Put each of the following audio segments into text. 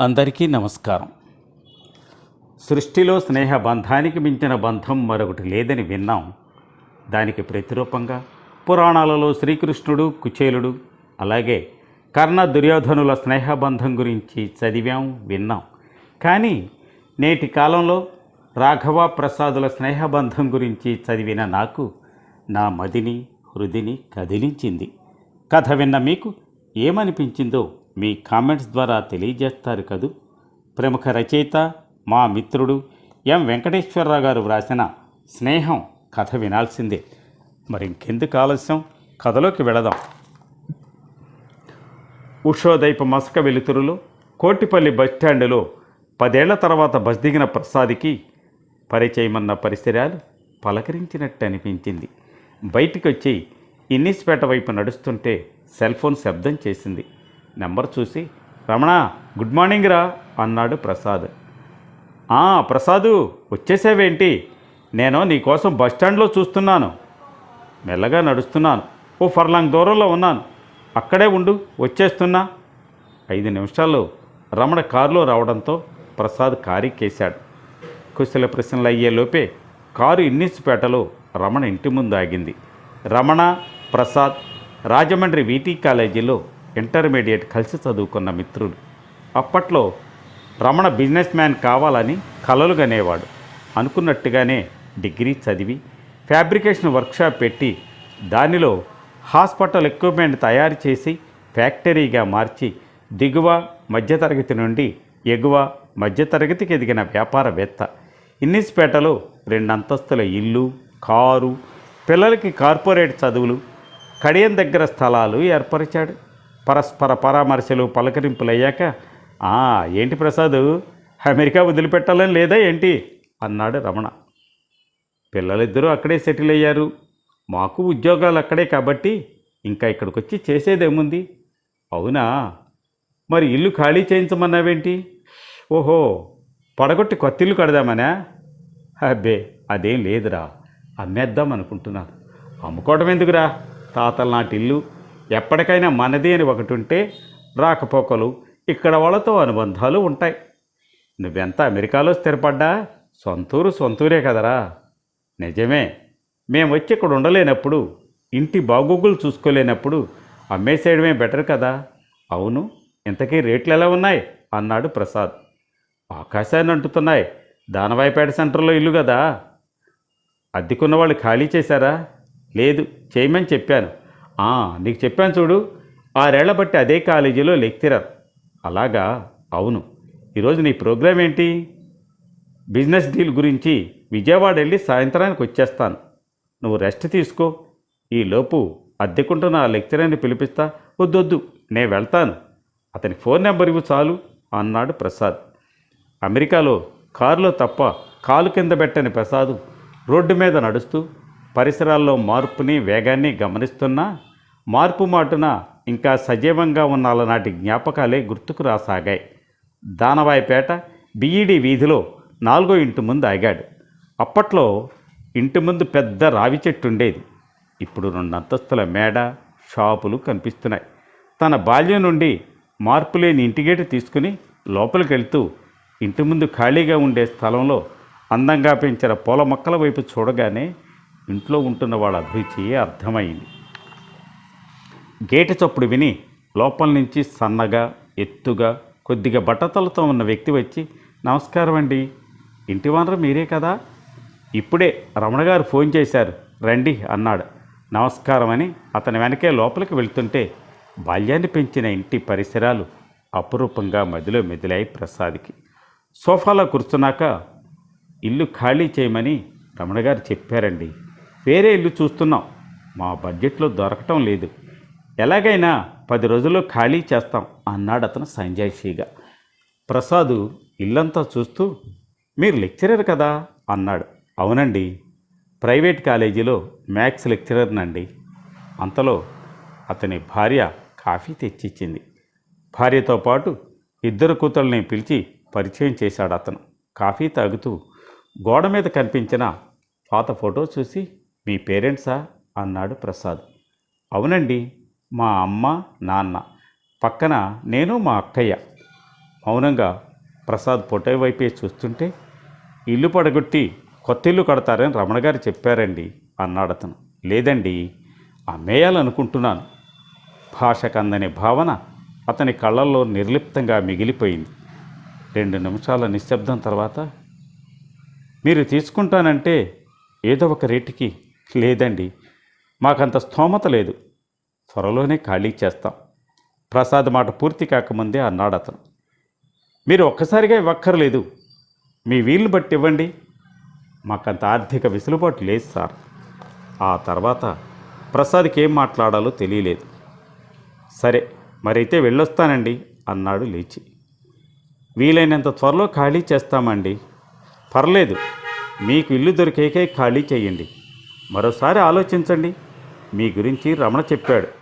అందరికీ నమస్కారం. సృష్టిలో స్నేహ బంధానికి మించిన బంధం మరొకటి లేదని విన్నాం. దానికి ప్రతిరూపంగా పురాణాలలో శ్రీకృష్ణుడు కుచేలుడు అలాగే కర్ణ దుర్యోధనుల స్నేహబంధం గురించి చదివాం విన్నాం. కానీ నేటి కాలంలో రాఘవ ప్రసాదుల స్నేహబంధం గురించి చదివిన నాకు నా మదిని హృదిని కదిలించింది. కథ విన్న మీకు ఏమనిపించిందో మీ కామెంట్స్ ద్వారా తెలియజేస్తారు కదూ. ప్రముఖ రచయిత మా మిత్రుడు ఎం. వెంకటేశ్వరరావు గారు వ్రాసిన స్నేహం కథ వినాల్సిందే. మరి ఇంకెందుకు ఆలస్యం? కథలోకి వెళదాం. ఉషోదైపు మసక వెలుతురులో కోటిపల్లి బస్టాండులో పదేళ్ళ తర్వాత బస్ దిగిన ప్రసాద్కి పరిచయమన్న పరిసరాలు పలకరించినట్టు అనిపించింది బయటికి వచ్చి ఇన్నిస్పేట వైపు నడుస్తుంటే సెల్ ఫోన్ శబ్దం చేసింది. నెంబర్ చూసి రమణ గుడ్ మార్నింగ్ రా అన్నాడు ప్రసాద్. "ఆ, ప్రసాదు వచ్చేసావేంటి? నేను నీకోసం బస్ స్టాండ్లో చూస్తున్నాను. మెల్లగా నడుస్తున్నాను. ఓ ఫర్లాంగ్ దూరంలో ఉన్నాను. అక్కడే ఉండు వచ్చేస్తున్నా. ఐదు నిమిషాల్లో రమణ కారులో రావడంతో ప్రసాద్ కారెక్కేశాడు కుశల ప్రశ్నలు అయ్యేలోపే కారు ఇన్నిస్పేటలో రమణ ఇంటి ముందు ఆగింది. రమణ ప్రసాద్ రాజమండ్రి వీటీ కాలేజీలో ఇంటర్మీడియట్ కలిసి చదువుకున్న మిత్రులు అప్పట్లో రమణ బిజినెస్ మ్యాన్ కావాలని కలలుగనేవాడు. అనుకున్నట్టుగానే డిగ్రీ చదివి ఫ్యాబ్రికేషన్ వర్క్షాప్ పెట్టి దానిలో హాస్పిటల్ ఎక్విప్మెంట్ తయారు చేసి ఫ్యాక్టరీగా మార్చి దిగువ మధ్యతరగతి నుండి ఎగువ మధ్యతరగతికి ఎదిగిన వ్యాపారవేత్త. ఇన్నిస్పేటలో రెండంతస్తుల ఇల్లు కారు పిల్లలకి కార్పొరేట్ చదువులు కడియం దగ్గర స్థలాలు ఏర్పరిచాడు. పరస్పర పరామర్శలు పలకరింపులు అయ్యాక "ఆ, ఏంటి ప్రసాద్? అమెరికా వదిలిపెట్టాలని లేదా ఏంటి? అన్నాడు రమణ. పిల్లలిద్దరూ అక్కడే సెటిల్ అయ్యారు. మాకు ఉద్యోగాలు అక్కడే కాబట్టి ఇంకా ఇక్కడికి వచ్చి చేసేదేముంది? అవునా? మరి ఇల్లు ఖాళీ చేయించమన్నావేంటి? ఓహో పడగొట్టి కొత్త ఇల్లు కడదామనా? అబ్బే అదేం లేదురా. అమ్మేద్దాం అనుకుంటున్నాను అమ్ముకోవడం ఎందుకురా? తాతల నాటి ఇల్లు ఎప్పటికైనా మనది అని ఒకటి ఉంటే రాకపోకలు ఇక్కడ వాళ్ళతో అనుబంధాలు ఉంటాయి. నువ్వెంత అమెరికాలో స్థిరపడ్డా? సొంతూరు సొంతూరే కదరా. నిజమే మేము వచ్చి ఇక్కడ ఉండలేనప్పుడు ఇంటి బాగోగులు చూసుకోలేనప్పుడు అమ్మేసేయడమే బెటర్ కదా. అవును ఇంతకీ రేట్లు ఎలా ఉన్నాయి? అన్నాడు ప్రసాద్. ఆకాశాన్ని అంటుతున్నాయి. దానవాయిపేట సెంటర్లో ఇల్లు కదా. అద్దెకున్న వాళ్ళు ఖాళీ చేశారా? లేదు చేయమని చెప్పాను. నీకు చెప్పాను చూడు ఆరేళ్ళ బట్టి అదే కాలేజీలో లెక్చరర్ అలాగా? అవును. ఈరోజు నీ ప్రోగ్రాం ఏంటి? బిజినెస్ డీల్ గురించి విజయవాడ వెళ్ళి సాయంత్రానికి వచ్చేస్తాను. నువ్వు రెస్ట్ తీసుకో. ఈలోపు అద్దెకుంటున్న ఆ లెక్చరర్ని పిలిపిస్తా. వద్దొద్దు నేను వెళ్తాను. అతని ఫోన్ నెంబర్ ఇవ్వు చాలు అన్నాడు ప్రసాద్. అమెరికాలో కారులో తప్ప కాలు కింద పెట్టని ప్రసాద్ రోడ్డు మీద నడుస్తూ పరిసరాల్లో మార్పుని వేగాన్ని గమనిస్తున్నా మార్పు మాటున ఇంకా సజీవంగా ఉన్న అలనాటి జ్ఞాపకాలే గుర్తుకు రాసాగాయి. దానవాయిపేట బిఈడి వీధిలో నాలుగో ఇంటి ముందు ఆగాడు. అప్పట్లో ఇంటి ముందు పెద్ద రావి చెట్టు ఉండేది. ఇప్పుడు రెండు అంతస్తుల మేడ షాపులు కనిపిస్తున్నాయి. తన బాల్యం నుండి మార్పు లేని ఇంటిగేటు తీసుకుని లోపలికి వెళ్తూ ఇంటి ముందు ఖాళీగా ఉండే స్థలంలో అందంగా పెంచిన పూల మొక్కల వైపు చూడగానే ఇంట్లో ఉంటున్న వాళ్ళ అభిరుచి అర్థమైంది. గేటు చప్పుడు విని లోపల నుంచి సన్నగా ఎత్తుగా కొద్దిగా బట్టతలతో ఉన్న వ్యక్తి వచ్చి నమస్కారం అండి. ఇంటి వనరు మీరే కదా? ఇప్పుడే రమణ గారు ఫోన్ చేశారు. రండి అన్నాడు. నమస్కారం అని అతని వెనకే లోపలికి వెళ్తుంటే బాల్యాన్ని పెంచిన ఇంటి పరిసరాలు అపురూపంగా మదిలో మెదిలాయి ప్రసాద్కి. సోఫాలో కూర్చున్నాక ఇల్లు ఖాళీ చేయమని రమణ గారు చెప్పారండి. వేరే ఇల్లు చూస్తున్నాం. మా బడ్జెట్లో దొరకటం లేదు. ఎలాగైనా పది రోజుల్లో ఖాళీ చేస్తాం అన్నాడు అతను సంజాయిషీగా. ప్రసాదు ఇల్లంతా చూస్తూ మీరు లెక్చరర్ కదా అన్నాడు. అవునండి ప్రైవేట్ కాలేజీలో మ్యాథ్స్ లెక్చరర్నండి అంతలో అతని భార్య కాఫీ తెచ్చిచ్చింది. భార్యతో పాటు ఇద్దరు కూతుళ్ళని పిలిచి పరిచయం చేశాడు అతను. కాఫీ తాగుతూ గోడ మీద కనిపించిన పాత ఫోటో చూసి మీ పేరెంట్సా అన్నాడు ప్రసాద్. అవునండి మా అమ్మ నాన్న. పక్కన నేను మా అక్కయ్య. మౌనంగా ప్రసాద్ ఫోటో వైపే చూస్తుంటే ఇల్లు పడగొట్టి కొత్త ఇల్లు కడతారని రమణ గారు చెప్పారండి అన్నాడు అతను. లేదండి అమ్మేయాలనుకుంటున్నాను. భాషకందని భావన అతని కళ్ళల్లో నిర్లిప్తంగా మిగిలిపోయింది. రెండు నిమిషాల నిశ్శబ్దం తర్వాత మీరు తీసుకుంటానంటే ఏదో ఒక రేటుకి లేదండి మాకంత స్తోమత లేదు. త్వరలోనే ఖాళీ చేస్తాం. ప్రసాద్ మాట పూర్తి కాకముందే అన్నాడు అతను. మీరు ఒక్కసారిగా ఇవ్వక్కర్లేదు. మీ వీలు బట్టి ఇవ్వండి. మాకంత ఆర్థిక వెసులుబాటు లేదు సార్. ఆ తర్వాత ప్రసాద్కి ఏం మాట్లాడాలో తెలియలేదు. సరే మరైతే వెళ్ళొస్తానండి అన్నాడు లేచి. వీలైనంత త్వరలో ఖాళీ చేస్తామండి. పర్లేదు మీకు ఇల్లు దొరికేకే ఖాళీ చేయండి. మరోసారి ఆలోచించండి. మీ గురించి రమణ చెప్పాడు.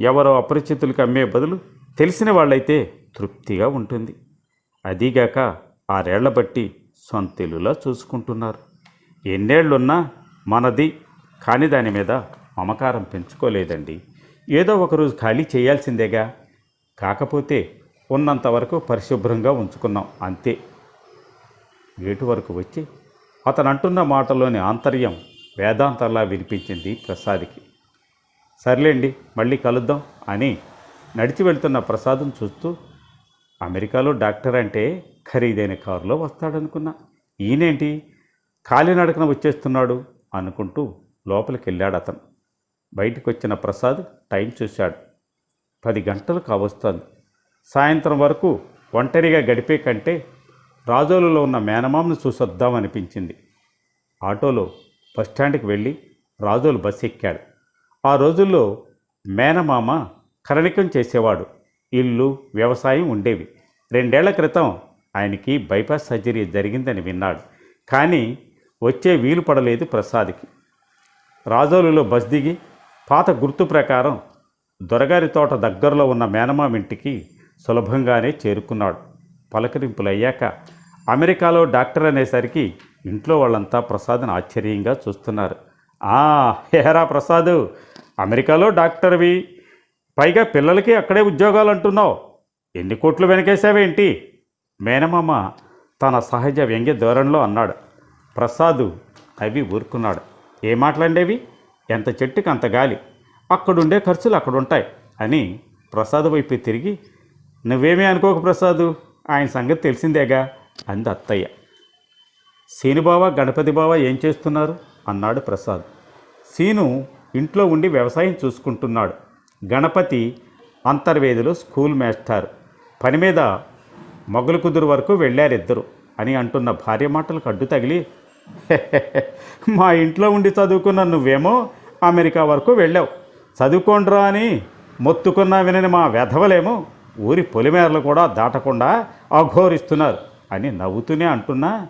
ఎవరో అపరిచితులకు అమ్మే బదులు తెలిసిన వాళ్ళైతే తృప్తిగా ఉంటుంది. అదీగాక ఆరేళ్ళ బట్టి సొంత చూసుకుంటున్నారు. ఎన్నేళ్ళున్నా మనది కాని దాని మీద మమకారం పెంచుకోలేదండి. ఏదో ఒకరోజు ఖాళీ చేయాల్సిందేగా. కాకపోతే ఉన్నంత వరకు పరిశుభ్రంగా ఉంచుకున్నాం అంతే. గేటు వరకు వచ్చి అతను అంటున్న మాటలోని ఆంతర్యం వేదాంతంలా వినిపించింది ప్రసాద్కి. సర్లేండి మళ్ళీ కలుద్దాం అని నడిచి వెళ్తున్న ప్రసాదం చూస్తూ అమెరికాలో డాక్టర్ అంటే ఖరీదైన కారులో వస్తాడనుకున్నా. ఈయనేంటి? కాలినడకన వచ్చేస్తున్నాడు అనుకుంటూ లోపలికి వెళ్ళాడు అతను. బయటకు వచ్చిన ప్రసాద్ టైం చూశాడు. పది గంటలు కావస్తుంది. సాయంత్రం వరకు ఒంటరిగా గడిపే కంటే రాజోలులో ఉన్న మేనమామను చూసొద్దామనిపించింది. ఆటోలో బస్టాండ్కి వెళ్ళి రాజోలు బస్ ఎక్కాడు ఆ రోజుల్లో మేనమామ కరణికం చేసేవాడు. ఇల్లు వ్యవసాయం ఉండేవి. రెండేళ్ళ క్రితం ఆయనకి బైపాస్ సర్జరీ జరిగిందని విన్నాడు. కానీ వచ్చే వీలు పడలేదు ప్రసాద్కి. రాజోలులో బస్ దిగి పాత గుర్తు ప్రకారం దొరగారి తోట దగ్గరలో ఉన్న మేనమామ ఇంటికి సులభంగానే చేరుకున్నాడు. పలకరింపులయ్యాక అమెరికాలో డాక్టర్ అనేసరికి ఇంట్లో వాళ్ళంతా ప్రసాద్ని ఆశ్చర్యంగా చూస్తున్నారు. ఆ హేరా ప్రసాద్ అమెరికాలో డాక్టర్వి. పైగా పిల్లలకి అక్కడే ఉద్యోగాలు అంటున్నావు ఎన్ని కోట్లు వెనకేసావేంటి మేనమామ తన సహజ వ్యంగ్య ధోరణిలో అన్నాడు. ప్రసాద్ అవి ఊరుకున్నాడు. ఏ మాట్లాడేవి? ఎంత చెట్టుకి అంత గాలి. అక్కడుండే ఖర్చులు అక్కడుంటాయి అని ప్రసాద్ వైపు తిరిగి నువ్వేమీ అనుకోక ప్రసాద్ ఆయన సంగతి తెలిసిందేగా? అంది అత్తయ్య. సీనుబావ గణపతి బావ ఏం చేస్తున్నారు? అన్నాడు ప్రసాద్. సీను ఇంట్లో ఉండి వ్యవసాయం చూసుకుంటున్నాడు. గణపతి అంతర్వేదిలో స్కూల్ మాస్టర్. పని మీద మొగలు కుదురు వరకు వెళ్ళారిద్దరు అని అంటున్న భార్య మాటలకు అడ్డు తగిలి మా ఇంట్లో ఉండి చదువుకున్న నువ్వేమో అమెరికా వరకు వెళ్ళావు. చదువుకోండ్రా అని మొత్తుకున్నా వినని మా వెధవలేమో ఊరి పొలిమేరలు కూడా దాటకుండా అఘోరిస్తున్నారు అని నవ్వుతూనే అంటున్నా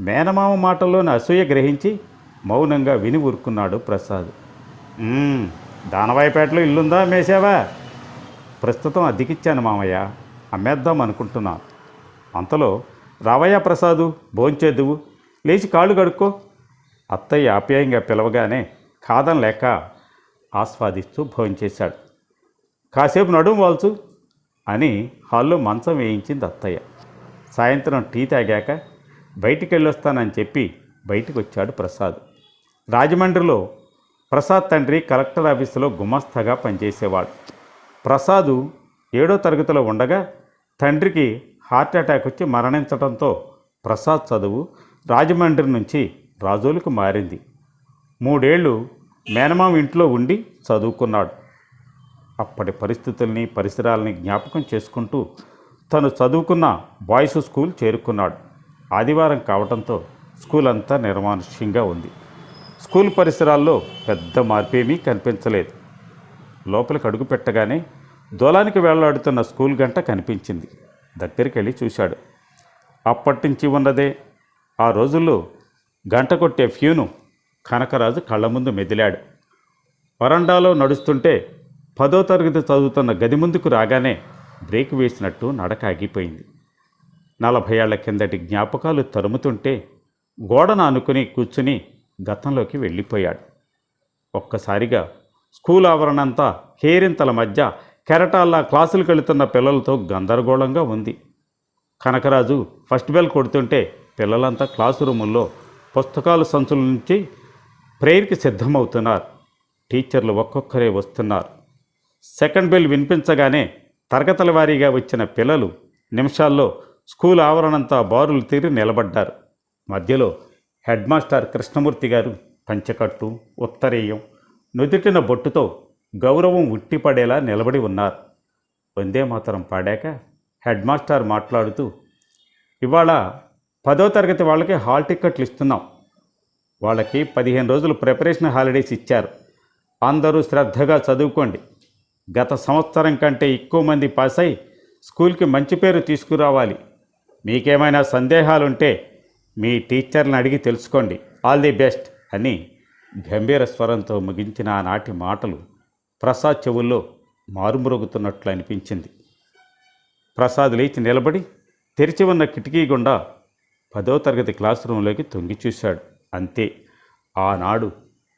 మేనమామ మాటల్లోని అసూయ గ్రహించి మౌనంగా విని ఊరుకున్నాడు ప్రసాద్. దానవాయిపేటలో ఇల్లుందా మేసావా ప్రస్తుతం అద్దెకిచ్చాను మామయ్య. అమ్మేద్దాం అనుకుంటున్నాను అంతలో రావయ్య ప్రసాదు భోంచేద్దువు లేచి కాళ్ళు కడుక్కో. అత్తయ్య ఆప్యాయంగా పిలవగానే కాదం లేక ఆస్వాదిస్తూ భోంచేశాడు కాసేపు నడుము వాల్చు అని హాల్లో మంచం వేయించింది అత్తయ్య. సాయంత్రం టీ తాగాక బయటికి వెళ్ళొస్తానని చెప్పి బయటికి వచ్చాడు ప్రసాద్. రాజమండ్రిలో ప్రసాద్ తండ్రి కలెక్టర్ ఆఫీసులో గుమస్తాగా పనిచేసేవాడు. ప్రసాదు ఏడో తరగతిలో ఉండగా తండ్రికి హార్ట్ అటాక్ వచ్చి మరణించడంతో ప్రసాద్ చదువు రాజమండ్రి నుంచి రాజోలుకు మారింది. మూడేళ్ళు మేనమామ ఇంట్లో ఉండి చదువుకున్నాడు. అప్పటి పరిస్థితుల్ని పరిసరాలని జ్ఞాపకం చేసుకుంటూ తను చదువుకున్న బాయ్స్ స్కూల్ చేరుకున్నాడు. ఆదివారం కావడంతో స్కూల్ అంతా నిర్మానుష్యంగా ఉంది. స్కూల్ పరిసరాల్లో పెద్ద మార్పేమీ కనిపించలేదు. లోపలికి అడుగు పెట్టగానే దూలానికి వేళ్ళాడుతున్న స్కూల్ గంట కనిపించింది. దగ్గరికి వెళ్ళి చూశాడు. అప్పటించి ఉన్నదే ఆ రోజుల్లో గంట కొట్టే ఫ్యూను కనకరాజు కళ్ళ ముందు మెదిలాడు. వరండాలో నడుస్తుంటే పదో తరగతి చదువుతున్న గది ముందుకు రాగానే బ్రేక్ వేసినట్టు నడక ఆగిపోయింది. నలభై ఏళ్ళ కిందటి జ్ఞాపకాలు తరుముతుంటే గోడను అనుకుని కూర్చుని గతంలోకి వెళ్ళిపోయాడు. ఒక్కసారిగా స్కూల్ ఆవరణంతా కేరింతల మధ్య కెరటాల్లా క్లాసులకు వెళుతున్న పిల్లలతో గందరగోళంగా ఉంది. కనకరాజు ఫస్ట్ బెల్ కొడుతుంటే పిల్లలంతా క్లాసు రూముల్లో పుస్తకాలు సంచుల నుంచి ప్రేయర్కి సిద్ధమవుతున్నారు. టీచర్లు ఒక్కొక్కరే వస్తున్నారు. సెకండ్ బెల్ వినిపించగానే తరగతుల వారీగా వచ్చిన పిల్లలు నిమిషాల్లో స్కూల్ ఆవరణంతా బారులు తీరి నిలబడ్డారు. మధ్యలో హెడ్ మాస్టర్ కృష్ణమూర్తి గారు పంచకట్టు ఉత్తరీయం నుదుటిన బొట్టుతో గౌరవం ఉట్టిపడేలా నిలబడి ఉన్నారు. వందే మాతరం పాడాక హెడ్ మాస్టర్ మాట్లాడుతూ ఇవాళ పదో తరగతి వాళ్ళకి హాల్ టిక్కెట్లు ఇస్తున్నాం. వాళ్ళకి పదిహేను రోజులు ప్రిపరేషన్ హాలిడేస్ ఇచ్చారు. అందరూ శ్రద్ధగా చదువుకోండి. గత సంవత్సరం కంటే ఎక్కువ మంది పాస్ అయి స్కూల్కి మంచి పేరు తీసుకురావాలి. మీకేమైనా సందేహాలుంటే మీ టీచర్ని అడిగి తెలుసుకోండి. ఆల్ ది బెస్ట్ అని గంభీర స్వరంతో ముగించిన ఆనాటి మాటలు ప్రసాద్ చెవుల్లో మారుమ్రోగుతున్నట్లు అనిపించింది. ప్రసాద్ లేచి నిలబడి తెరిచి ఉన్న కిటికీ గుండా పదో తరగతి క్లాస్ రూమ్లోకి తొంగి చూశాడు. అంతే. ఆనాడు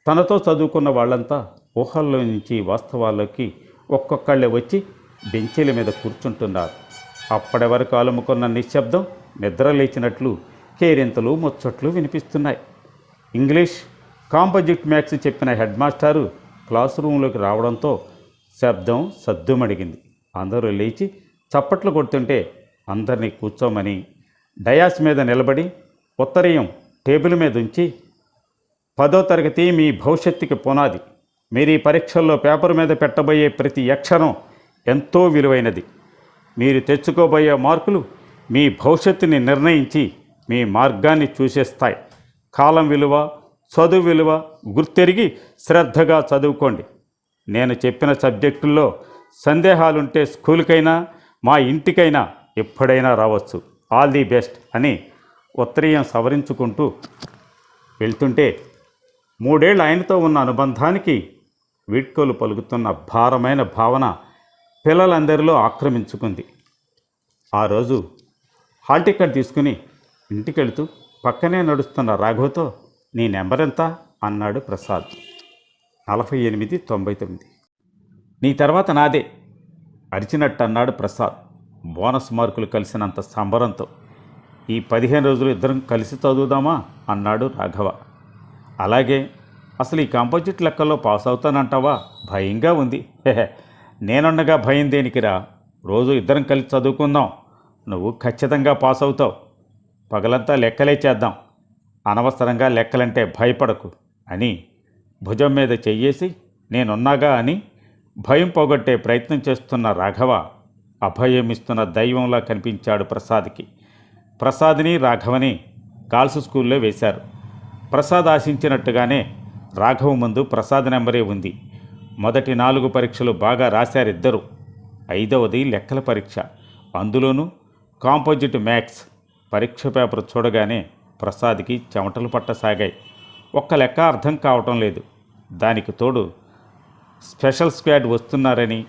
తనతో చదువుకున్న వాళ్ళంతా ఊహల్లో నుంచి వాస్తవాల్లోకి ఒక్కొక్కళ్ళే వచ్చి బెంచీల మీద కూర్చుంటున్నారు. అప్పటి వరకు అలుముకున్న నిశ్శబ్దం నిద్ర లేచినట్లు కేరింతలు ముచ్చట్లు వినిపిస్తున్నాయి. ఇంగ్లీష్ కాంపోజిట్ మ్యాథ్స్ చెప్పిన హెడ్ మాస్టారు క్లాస్ రూమ్లోకి రావడంతో శబ్దం సద్దుమడిగింది అందరూ లేచి చప్పట్లు కొడుతుంటే అందరినీ కూర్చోమని డయాస్ మీద నిలబడి ఉత్తరీయం టేబుల్ మీద ఉంచి పదో తరగతి మీ భవిష్యత్తుకి పునాది. మీరు ఈ పరీక్షల్లో పేపర్ మీద పెట్టబోయే ప్రతి అక్షరం ఎంతో విలువైనది. మీరు తెచ్చుకోబోయే మార్కులు మీ భవిష్యత్తుని నిర్ణయించి మీ మార్గాన్ని చూసేస్తాయి. కాలం విలువ చదువు విలువ గుర్తెరిగి శ్రద్ధగా చదువుకోండి. నేను చెప్పిన సబ్జెక్టుల్లో సందేహాలుంటే స్కూల్కైనా మా ఇంటికైనా ఎప్పుడైనా రావచ్చు. ఆల్ ది బెస్ట్ అని ఉత్తరీయం సవరించుకుంటూ వెళ్తుంటే మూడేళ్ళు ఆయనతో ఉన్న అనుబంధానికి వీడ్కోలు పలుకుతున్న భారమైన భావన పిల్లలందరిలో ఆక్రమించుకుంది. ఆ రోజు హాల్ టికెట్ తీసుకుని ఇంటికెళుతూ పక్కనే నడుస్తున్న రాఘవతో నీ నెంబర్ ఎంత అన్నాడు ప్రసాద్. నలభై ఎనిమిది తొంభై తొమ్మిది. నీ తర్వాత నాదే అరిచినట్టు అన్నాడు ప్రసాద్ బోనస్ మార్కులు కలిసినంత సంబరంతో. ఈ పదిహేను రోజులు ఇద్దరం కలిసి చదువుదామా? అన్నాడు రాఘవ. అలాగే అసలు ఈ కాంపోజిట్ లెక్కల్లో పాస్ అవుతానంటావా? భయంగా ఉంది. నేనుండగా భయం దేనికిరా? రోజు ఇద్దరం కలిసి చదువుకుందాం. నువ్వు ఖచ్చితంగా పాస్ అవుతావు. పగలంతా లెక్కలే చేద్దాం. అనవసరంగా లెక్కలంటే భయపడకు అని భుజం మీద చెయ్యేసి నేనున్నాగా అని భయం పోగొట్టే ప్రయత్నం చేస్తున్న రాఘవ అభయమిస్తున్న దైవంలా కనిపించాడు ప్రసాద్కి. ప్రసాద్ని రాఘవని గాల్స్ స్కూల్లో వేశారు. ప్రసాద్ ఆశించినట్టుగానే రాఘవ ముందు ప్రసాద్ నెంబరే ఉంది. మొదటి నాలుగు పరీక్షలు బాగా రాశారిద్దరు. ఐదవది లెక్కల పరీక్ష. అందులోనూ కాంపోజిట్ మ్యాథ్స్ పరీక్ష పేపర్ చూడగానే ప్రసాద్కి చెమటలు పట్టసాగాయి. ఒక్క లెక్క అర్థం కావటం లేదు. దానికి తోడు స్పెషల్ స్క్వాడ్ వస్తున్నారని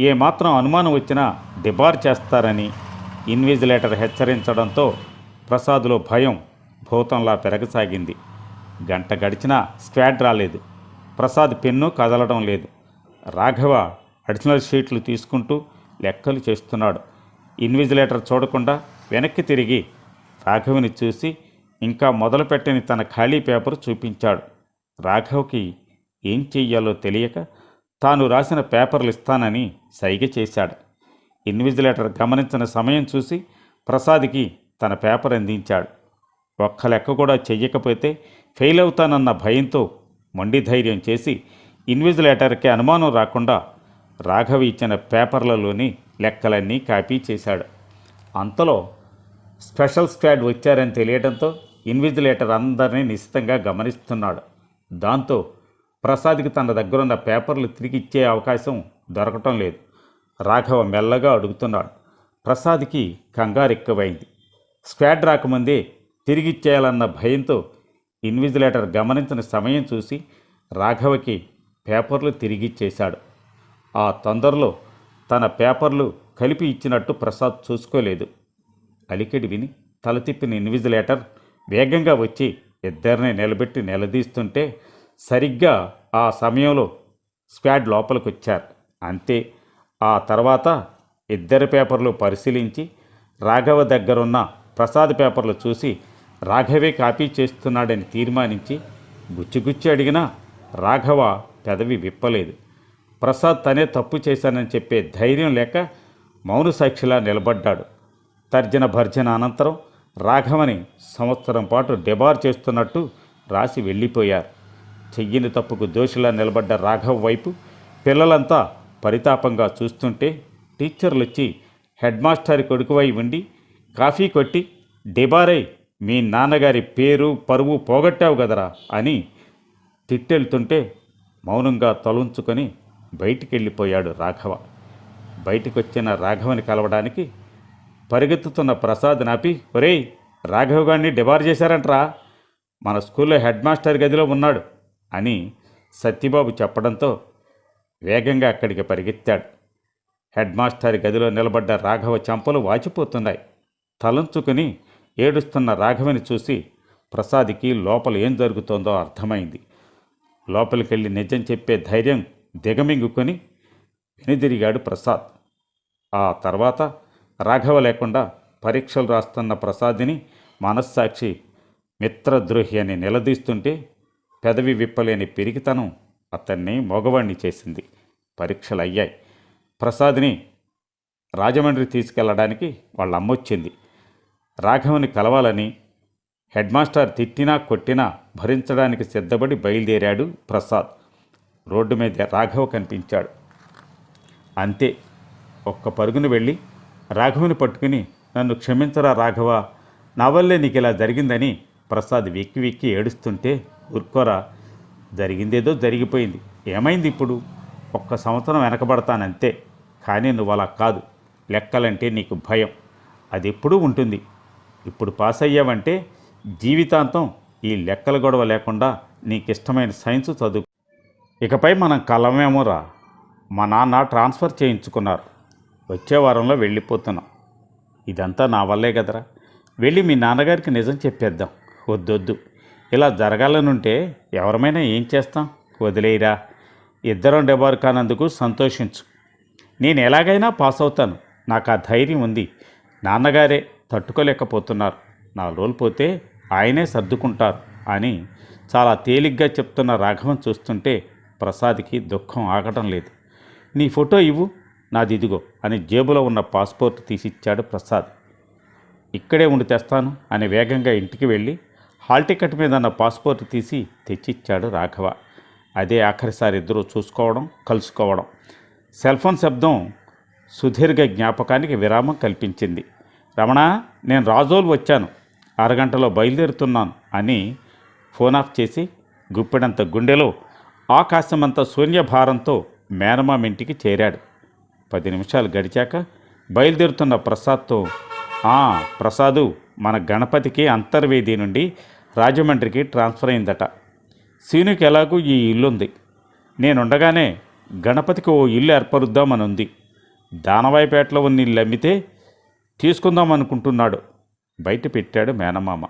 ఏమాత్రం అనుమానం వచ్చినా డిబార్ చేస్తారని ఇన్విజిలేటర్ హెచ్చరించడంతో ప్రసాద్లో భయం భూతంలా పెరగసాగింది. గంట గడిచినా స్క్వాడ్ రాలేదు. ప్రసాద్ పెన్ను కదలడం లేదు. రాఘవ అడిషనల్ షీట్లు తీసుకుంటూ లెక్కలు చేస్తున్నాడు. ఇన్విజిలేటర్ చూడకుండా వెనక్కి తిరిగి రాఘవిని చూసి ఇంకా మొదలుపెట్టని తన ఖాళీ పేపర్ చూపించాడు. రాఘవ్కి ఏం చెయ్యాలో తెలియక తాను రాసిన పేపర్లు ఇస్తానని సైగ చేశాడు. ఇన్విజిలేటర్ గమనించిన సమయం చూసి ప్రసాద్కి తన పేపర్ అందించాడు. ఒక్క లెక్క కూడా చెయ్యకపోతే ఫెయిల్ అవుతానన్న భయంతో మొండి ధైర్యం చేసి ఇన్విజిలేటర్కి అనుమానం రాకుండా రాఘవి ఇచ్చిన పేపర్లలోని లెక్కలన్నీ కాపీ చేశాడు. అంతలో స్పెషల్ స్క్వాడ్ వచ్చారని తెలియడంతో ఇన్విజిలేటర్ అందరినీ నిశ్చితంగా గమనిస్తున్నాడు. దాంతో ప్రసాద్కి తన దగ్గరున్న పేపర్లు తిరిగి ఇచ్చే అవకాశం దొరకటం లేదు. రాఘవ మెల్లగా అడుగుతున్నాడు. ప్రసాద్కి కంగారు ఎక్కువైంది. స్క్వాడ్ రాకముందే తిరిగిచ్చేయాలన్న భయంతో ఇన్విజిలేటర్ గమనించిన సమయం చూసి రాఘవకి పేపర్లు తిరిగిచ్చేశాడు. ఆ తొందరలో తన పేపర్లు కలిపి ఇచ్చినట్టు ప్రసాద్ చూసుకోలేదు. అలికిడి విని తల తిప్పిన ఇన్విజిలేటర్ వేగంగా వచ్చి ఇద్దరిని నిలబెట్టి నిలదీస్తుంటే సరిగ్గా ఆ సమయంలో స్క్వాడ్ లోపలికి వచ్చారు అంతే ఆ తర్వాత ఇద్దరి పేపర్లు పరిశీలించి రాఘవ దగ్గరున్న ప్రసాద్ పేపర్లు చూసి రాఘవే కాపీ చేస్తున్నాడని తీర్మానించి గుచ్చిగుచ్చి అడిగినా రాఘవ పెదవి విప్పలేదు. ప్రసాద్ తనే తప్పు చేశానని చెప్పే ధైర్యం లేక మౌన సాక్షిలా నిలబడ్డాడు. తర్జన భర్జన అనంతరం రాఘవని సంవత్సరం పాటు డెబార్ చేస్తున్నట్టు రాసి వెళ్ళిపోయారు. చెయ్యని తప్పుకు దోషిలా నిలబడ్డ రాఘవ్ వైపు పిల్లలంతా పరితాపంగా చూస్తుంటే టీచర్లు వచ్చి హెడ్ మాస్టర్ కొడుకువై ఉండి కాఫీ కొట్టి డిబారై మీ నాన్నగారి పేరు పరువు పోగొట్టావు కదరా అని తిట్టెళ్తుంటే మౌనంగా తలుంచుకొని బయటికి వెళ్ళిపోయాడు రాఘవ. బయటికొచ్చిన రాఘవని కలవడానికి పరిగెత్తుతున్న ప్రసాద్ నాపి ఒరేయ్ రాఘవ గారిని డిబార్ చేశారంట్రా. మన స్కూల్లో హెడ్ మాస్టర్ గదిలో ఉన్నాడు అని సత్యబాబు చెప్పడంతో వేగంగా అక్కడికి పరిగెత్తాడు. హెడ్ మాస్టర్ గదిలో నిలబడ్డ రాఘవ చెంపలు వాచిపోతున్నాయి. తలంచుకుని ఏడుస్తున్న రాఘవని చూసి ప్రసాద్కి లోపల ఏం జరుగుతోందో అర్థమైంది. లోపలికెళ్ళి నిజం చెప్పే ధైర్యం దిగమింగుకొని వెనుదిరిగాడు ప్రసాద్. ఆ తర్వాత రాఘవ లేకుండా పరీక్షలు రాస్తున్న ప్రసాద్ని మనస్సాక్షి మిత్రద్రోహి అని నిలదీస్తుంటే పెదవి విప్పలేని పిరికితనం అతన్ని మగవాణ్ణి చేసింది. పరీక్షలు అయ్యాయి ప్రసాద్ని రాజమండ్రి తీసుకెళ్ళడానికి వాళ్ళ అమ్మొచ్చింది రాఘవని కలవాలని హెడ్ మాస్టర్ తిట్టినా కొట్టినా భరించడానికి సిద్ధపడి బయలుదేరాడు ప్రసాద్. రోడ్డు మీద రాఘవ కనిపించాడు. అంతే. ఒక్క పరుగును వెళ్ళి రాఘవుని పట్టుకుని నన్ను క్షమించరా రాఘవ? నా వల్లే నీకు ఇలా జరిగిందని ప్రసాద్ వెక్కి వెక్కి ఏడుస్తుంటే ఊరుకోరా జరిగిందేదో జరిగిపోయింది. ఏమైంది ఇప్పుడు? ఒక్క సంవత్సరం వెనకబడతానంతే. కానీ నువ్వు అలా కాదు. లెక్కలంటే నీకు భయం. అది ఎప్పుడూ ఉంటుంది. ఇప్పుడు పాస్ అయ్యావంటే జీవితాంతం ఈ లెక్కల గొడవ లేకుండా నీకు ఇష్టమైన సైన్స్ చదువు. ఇకపై మనం కలమేమోరా మా నాన్న ట్రాన్స్ఫర్ చేయించుకున్నారు. వచ్చే వారంలో వెళ్ళిపోతున్నాం. ఇదంతా నా వల్లే కదరా. వెళ్ళి మీ నాన్నగారికి నిజం చెప్పేద్దాం. వద్దొద్దు. ఇలా జరగాలనుంటే ఎవరమైనా ఏం చేస్తాం? వదిలేయరా. ఇద్దరం డెబార్ కానందుకు సంతోషించు. నేను ఎలాగైనా పాస్ అవుతాను. నాకు ఆ ధైర్యం ఉంది. నాన్నగారే తట్టుకోలేకపోతున్నారు. నా రోజులు పోతే ఆయనే సర్దుకుంటారు అని చాలా తేలిగ్గా చెప్తున్న రాఘవం చూస్తుంటే ప్రసాద్కి దుఃఖం ఆగటం లేదు. నీ ఫోటో ఇవ్వు. నాది ఇదిగో అని జేబులో ఉన్న పాస్పోర్ట్ తీసిచ్చాడు ప్రసాద్. ఇక్కడే ఉండి తెస్తాను అని వేగంగా ఇంటికి వెళ్ళి హాల్ టికెట్ మీద ఉన్న పాస్పోర్ట్ తీసి తెచ్చిచ్చాడు రాఘవ. అదే ఆఖరిసారి ఇద్దరూ చూసుకోవడం కలుసుకోవడం. సెల్ ఫోన్ శబ్దం సుదీర్ఘ జ్ఞాపకానికి విరామం కల్పించింది. రమణ నేను రాజోలు వచ్చాను. అరగంటలో బయలుదేరుతున్నాను అని ఫోన్ ఆఫ్ చేసి గుప్పెడంత గుండెలో ఆకాశమంత శూన్యభారంతో మేనమామ ఇంటికి చేరాడు. పది నిమిషాలు గడిచాక బయలుదేరుతున్న ప్రసాద్తో "ఆ, ప్రసాదు మన గణపతికి అంతర్వేది నుండి రాజమండ్రికి ట్రాన్స్ఫర్ అయిందట. సీనుకి ఎలాగూ ఈ ఇల్లుంది. నేనుండగానే గణపతికి ఓ ఇల్లు ఏర్పరుద్దామని ఉంది దానవాయిపేటలో ఉన్న ఇల్లు అమ్మితే తీసుకుందాం అనుకుంటున్నాడు బయట పెట్టాడు మేనమామ.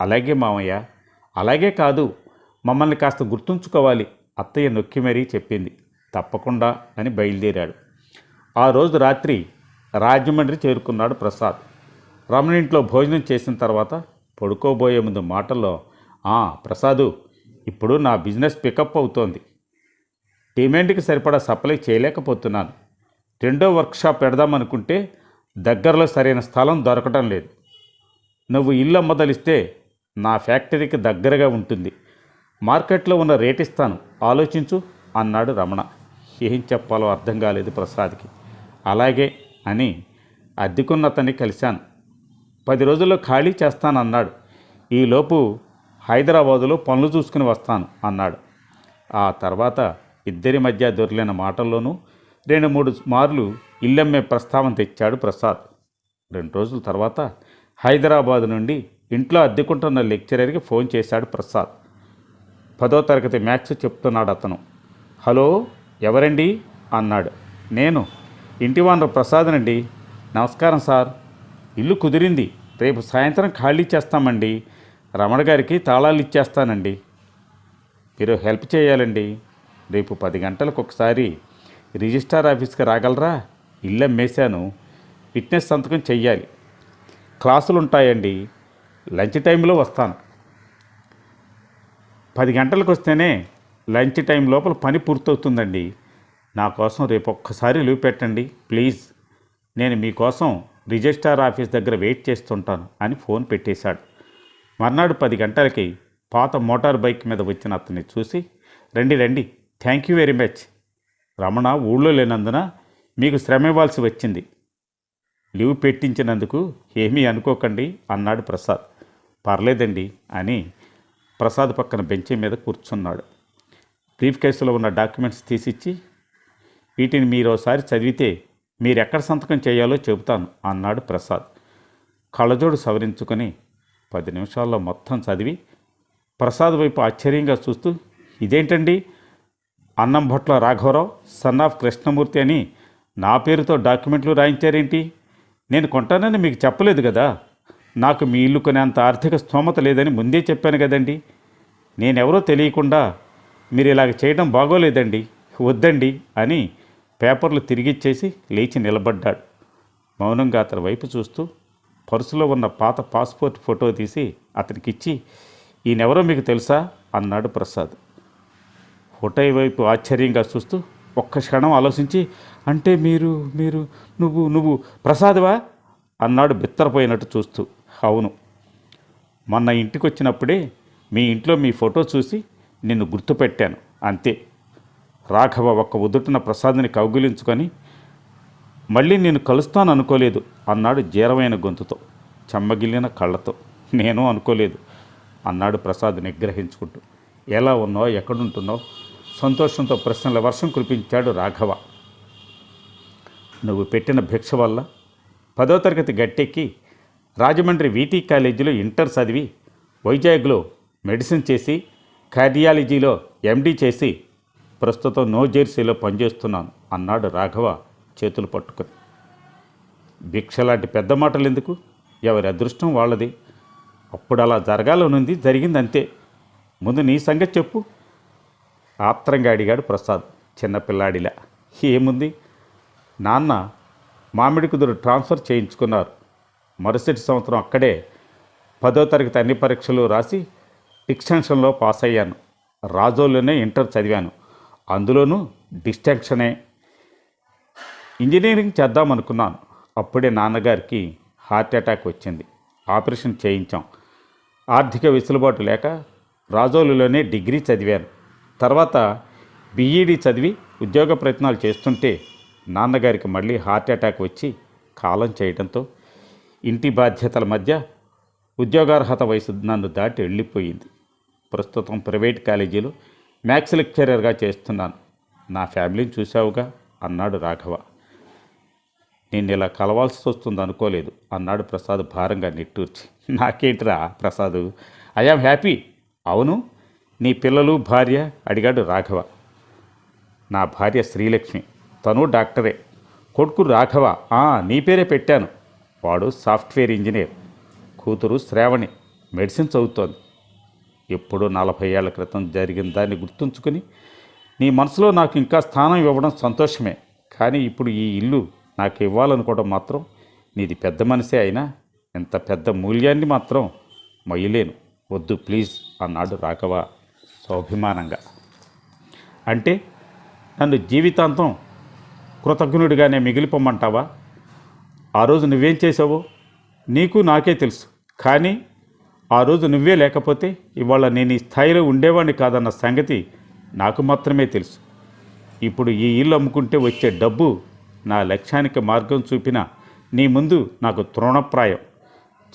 అలాగే మామయ్య అలాగే కాదు మమ్మల్ని కాస్త గుర్తుంచుకోవాలి అత్తయ్య నొక్కి మరీ చెప్పింది. తప్పకుండా అని బయలుదేరాడు. ఆ రోజు రాత్రి రాజమండ్రి చేరుకున్నాడు ప్రసాద్. రమణింట్లో భోజనం చేసిన తర్వాత పడుకోబోయే ముందు మాటల్లో "ఆ, ప్రసాదు ఇప్పుడు నా బిజినెస్ పికప్ అవుతోంది. డిమాండ్కి సరిపడా సప్లై చేయలేకపోతున్నాను. రెండో వర్క్షాప్ పెడదామనుకుంటే దగ్గరలో సరైన స్థలం దొరకటం లేదు. నువ్వు ఇల్లు అమ్మదలిస్తే నా ఫ్యాక్టరీకి దగ్గరగా ఉంటుంది. మార్కెట్లో ఉన్న రేట్ ఇస్తాను. ఆలోచించు అన్నాడు రమణ. ఏం చెప్పాలో అర్థం కాలేదు ప్రసాద్కి. అలాగే అని అద్దెకున్నతన్ని కలిశాను. పది రోజుల్లో ఖాళీ చేస్తానన్నాడు. ఈలోపు హైదరాబాదులో పనులు చూసుకుని వస్తాను అన్నాడు. ఆ తర్వాత ఇద్దరి మధ్య దొరికిన మాటల్లోనూ రెండు మూడు మార్లు ఇల్లమ్మే ప్రస్తావన తెచ్చాడు ప్రసాద్. రెండు రోజుల తర్వాత హైదరాబాద్ నుండి ఇంట్లో అద్దెకుంటున్న లెక్చరర్కి ఫోన్ చేశాడు ప్రసాద్. పదో తరగతి మ్యాథ్స్ చెప్తున్నాడు అతను హలో ఎవరండి? అన్నాడు. నేను ఇంటి వానరు ప్రసాద్నండి నమస్కారం సార్. ఇల్లు కుదిరింది. రేపు సాయంత్రం ఖాళీ చేస్తామండి. రమణ గారికి తాళాలు ఇచ్చేస్తానండి. మీరు హెల్ప్ చేయాలండి. రేపు పది గంటలకు ఒకసారి రిజిస్టార్ ఆఫీస్కి రాగలరా? ఇల్లు అమ్మేశాను ఫిట్నెస్ సంతకం చెయ్యాలి. క్లాసులు ఉంటాయండి. లంచ్ టైంలో వస్తాను. పది గంటలకు వస్తేనే లంచ్ టైం లోపల పని పూర్తవుతుందండి. నా కోసం రేపు ఒక్కసారి లీవ్ పెట్టండి ప్లీజ్. నేను మీకోసం రిజిస్టార్ ఆఫీస్ దగ్గర వెయిట్ చేస్తుంటాను అని ఫోన్ పెట్టేశాడు. మర్నాడు పది గంటలకి పాత మోటార్ బైక్ మీద వచ్చిన అతన్ని చూసి రండి రండి. Thank you very much. Ramana ఊళ్ళో లేనందున మీకు శ్రమ ఇవ్వాల్సి వచ్చింది. లీవ్ పెట్టించినందుకు ఏమీ అనుకోకండి అన్నాడు ప్రసాద్. పర్లేదండి అని ప్రసాద్ పక్కన బెంచి మీద కూర్చున్నాడు. బ్రీఫ్ కేసులో ఉన్న డాక్యుమెంట్స్ తీసిచ్చి వీటిని మీరోసారి చదివితే మీరు ఎక్కడ సంతకం చేయాలో చెబుతాను అన్నాడు ప్రసాద్. కళ్ళజోడు సవరించుకొని పది నిమిషాల్లో మొత్తం చదివి ప్రసాద్ వైపు ఆశ్చర్యంగా చూస్తూ ఇదేంటండి? అన్నం భట్ల రాఘవరావు సన్ ఆఫ్ కృష్ణమూర్తి అని నా పేరుతో డాక్యుమెంట్లు రాయించారేంటి? నేను కొంటానని మీకు చెప్పలేదు కదా. నాకు మీ ఇల్లు కొనేంత ఆర్థిక స్తోమత లేదని ముందే చెప్పాను కదండి. నేనెవరో తెలియకుండా మీరు ఇలాగ చేయడం బాగోలేదండి వద్దండి అని పేపర్లు తిరిగిచ్చేసి లేచి నిలబడ్డాడు. మౌనంగా అతని వైపు చూస్తూ పర్సులో ఉన్న పాత పాస్పోర్ట్ ఫోటో తీసి అతనికిచ్చి ఈయనెవరో మీకు తెలుసా? అన్నాడు ప్రసాద్. ఫోటో వైపు ఆశ్చర్యంగా చూస్తూ ఒక్క క్షణం ఆలోచించి అంటే మీరు మీరు నువ్వు నువ్వు ప్రసాద్వా? అన్నాడు బిత్తరపోయినట్టు చూస్తూ. అవును. మొన్న ఇంటికి వచ్చినప్పుడే మీ ఇంట్లో మీ ఫోటో చూసి నిన్ను గుర్తుపెట్టాను. అంతే. రాఘవ ఒక్క ఉదుటిన ప్రసాద్ని కౌగిలించుకొని మళ్ళీ నేను కలుస్తాను అనుకోలేదు అన్నాడు జీరమైన గొంతుతో చెమ్మగిల్లిన కళ్ళతో. నేను అనుకోలేదు అన్నాడు ప్రసాద్ నిగ్రహించుకుంటూ. ఎలా ఉన్నావు? ఎక్కడుంటున్నావు? సంతోషంతో ప్రశ్నల వర్షం కురిపించాడు రాఘవ. నువ్వు పెట్టిన భిక్ష వల్ల పదో తరగతి గట్టెక్కి రాజమండ్రి వీటీ కాలేజీలో ఇంటర్ చదివి వైజాగ్లో మెడిసిన్ చేసి కార్డియాలజీలో ఎండీ చేసి ప్రస్తుతం నో జెర్సీలో పనిచేస్తున్నాను అన్నాడు రాఘవ చేతులు పట్టుకుని. భిక్ష లాంటి పెద్ద మాటలు ఎందుకు ఎవరి అదృష్టం వాళ్ళది. అప్పుడు అలా జరగాలనుంది జరిగింది అంతే ముందు నీ సంగతి చెప్పు ఆత్రంగా అడిగాడు ప్రసాద్ చిన్నపిల్లాడిలా ఏముంది? నాన్న మామిడి కుదురు ట్రాన్స్ఫర్ చేయించుకున్నారు. మరుసటి సంవత్సరం అక్కడే పదో తరగతి అన్ని పరీక్షలు రాసి డిక్షన్షన్లో పాస్ అయ్యాను రాజోల్లోనే ఇంటర్ చదివాను. అందులోనూ డిస్ట్రాక్షనే. ఇంజనీరింగ్ చేద్దామనుకున్నాను అప్పుడే నాన్నగారికి హార్ట్ అటాక్ వచ్చింది. ఆపరేషన్ చేయించాం. ఆర్థిక వెసులుబాటు లేక రాజోలులోనే డిగ్రీ చదివాను. తర్వాత బీఈడి చదివి ఉద్యోగ ప్రయత్నాలు చేస్తుంటే నాన్నగారికి మళ్ళీ హార్ట్ అటాక్ వచ్చి కాలం చేయడంతో ఇంటి బాధ్యతల మధ్య ఉద్యోగార్హత వయసు నన్ను దాటి వెళ్ళిపోయింది. ప్రస్తుతం ప్రైవేట్ కాలేజీలో మ్యాథ్స్ లెక్చరర్గా చేస్తున్నాను. నా ఫ్యామిలీని చూసావుగా అన్నాడు రాఘవ. నేను ఇలా కలవాల్సి వస్తుంది అనుకోలేదు అన్నాడు ప్రసాద్ భారంగా నిట్టూర్చి. నాకేంటిరా ప్రసాద్? ఐఆమ్ హ్యాపీ అవును నీ పిల్లలు భార్య? అడిగాడు రాఘవ. నా భార్య శ్రీలక్ష్మి. తను డాక్టరే. కొడుకు రాఘవ. నీ పేరే పెట్టాను. వాడు సాఫ్ట్వేర్ ఇంజనీర్. కూతురు శ్రావణి. మెడిసిన్ చదువుతోంది. ఎప్పుడో నలభై ఏళ్ళ క్రితం జరిగిన దాన్ని గుర్తుంచుకొని నీ మనసులో నాకు ఇంకా స్థానం ఇవ్వడం సంతోషమే. కానీ ఇప్పుడు ఈ ఇల్లు నాకు ఇవ్వాలనుకోవడం మాత్రం నీది పెద్ద మనిషే అయినా ఇంత పెద్ద మూల్యాన్ని మాత్రం మయ్యలేను. వద్దు ప్లీజ్ అన్నాడు రాఘవ స్వాభిమానంగా. అంటే నన్ను జీవితాంతం కృతజ్ఞుడిగానే మిగిలిపోమంటావా? ఆ రోజు నువ్వేం చేసావో నీకు నాకే తెలుసు. కానీ ఆ రోజు నువ్వే లేకపోతే ఇవాళ నేను ఈ స్థాయిలో ఉండేవాడిని కాదన్న సంగతి నాకు మాత్రమే తెలుసు. ఇప్పుడు ఈ ఇల్లు అమ్ముకుంటే వచ్చే డబ్బు నా లక్ష్యానికి మార్గం చూపిన నీ ముందు నాకు తృణప్రాయం.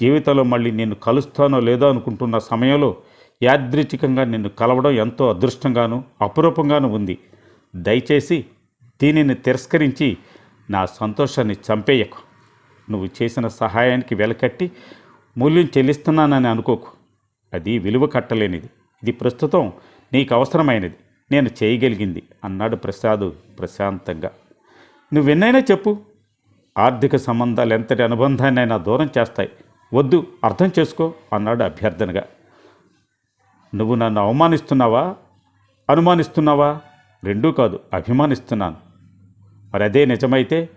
జీవితంలో మళ్ళీ నిన్ను కలుస్తానో లేదో అనుకుంటున్న సమయంలో యాదృచ్ఛికంగా నిన్ను కలవడం ఎంతో అదృష్టంగాను అపురూపంగాను ఉంది. దయచేసి దీనిని తిరస్కరించి నా సంతోషాన్ని చంపేయకు. నువ్వు చేసిన సహాయానికి వెలకట్టి మూల్యం చెల్లిస్తున్నానని అనుకోకు. అది విలువ కట్టలేనిది. ఇది ప్రస్తుతం నీకు అవసరమైనది. నేను చేయగలిగింది అన్నాడు ప్రసాద్ ప్రశాంతంగా. నువ్వెన్నైనా చెప్పు. ఆర్థిక సంబంధాలు ఎంతటి అనుబంధాన్నైనా దూరం చేస్తాయి. వద్దు అర్థం చేసుకో అన్నాడు అభ్యర్థనగా. నువ్వు నన్ను అవమానిస్తున్నావా? అనుమానిస్తున్నావా? రెండూ కాదు అభిమానిస్తున్నాను. మరి అదే నిజమైతే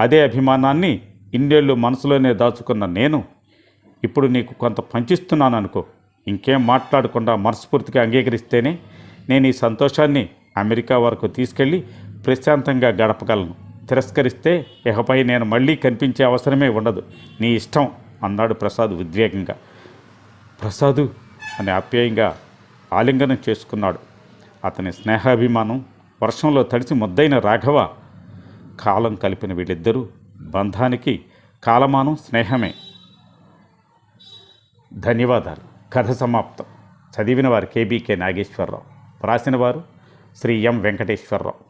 అదే అభిమానాన్ని ఇన్నేళ్ళు మనసులోనే దాచుకున్న నేను ఇప్పుడు నీకు కొంత పంచిస్తున్నాను అనుకో ఇంకేం మాట్లాడకుండా మనస్ఫూర్తిగా అంగీకరిస్తేనే నేను ఈ సంతోషాన్ని అమెరికా వరకు తీసుకెళ్ళి ప్రశాంతంగా గడపగలను. తిరస్కరిస్తే ఇకపై నేను మళ్ళీ కనిపించే అవసరమే ఉండదు. నీ ఇష్టం అన్నాడు ప్రసాద్ ఉద్వేగంగా. ప్రసాదు అని ఆప్యాయంగా ఆలింగనం చేసుకున్నాడు. అతని స్నేహాభిమానం వర్షంలో తడిసి ముద్దైన రాఘవ కాలం కలిపిన వీళ్ళిద్దరూ బంధానికి కాలమానం స్నేహమే. ధన్యవాదాలు. కథ సమాప్తం. చదివిన వారు కేబీకే నాగేశ్వరరావు. రాసిన వారు శ్రీ ఎం వెంకటేశ్వరరావు.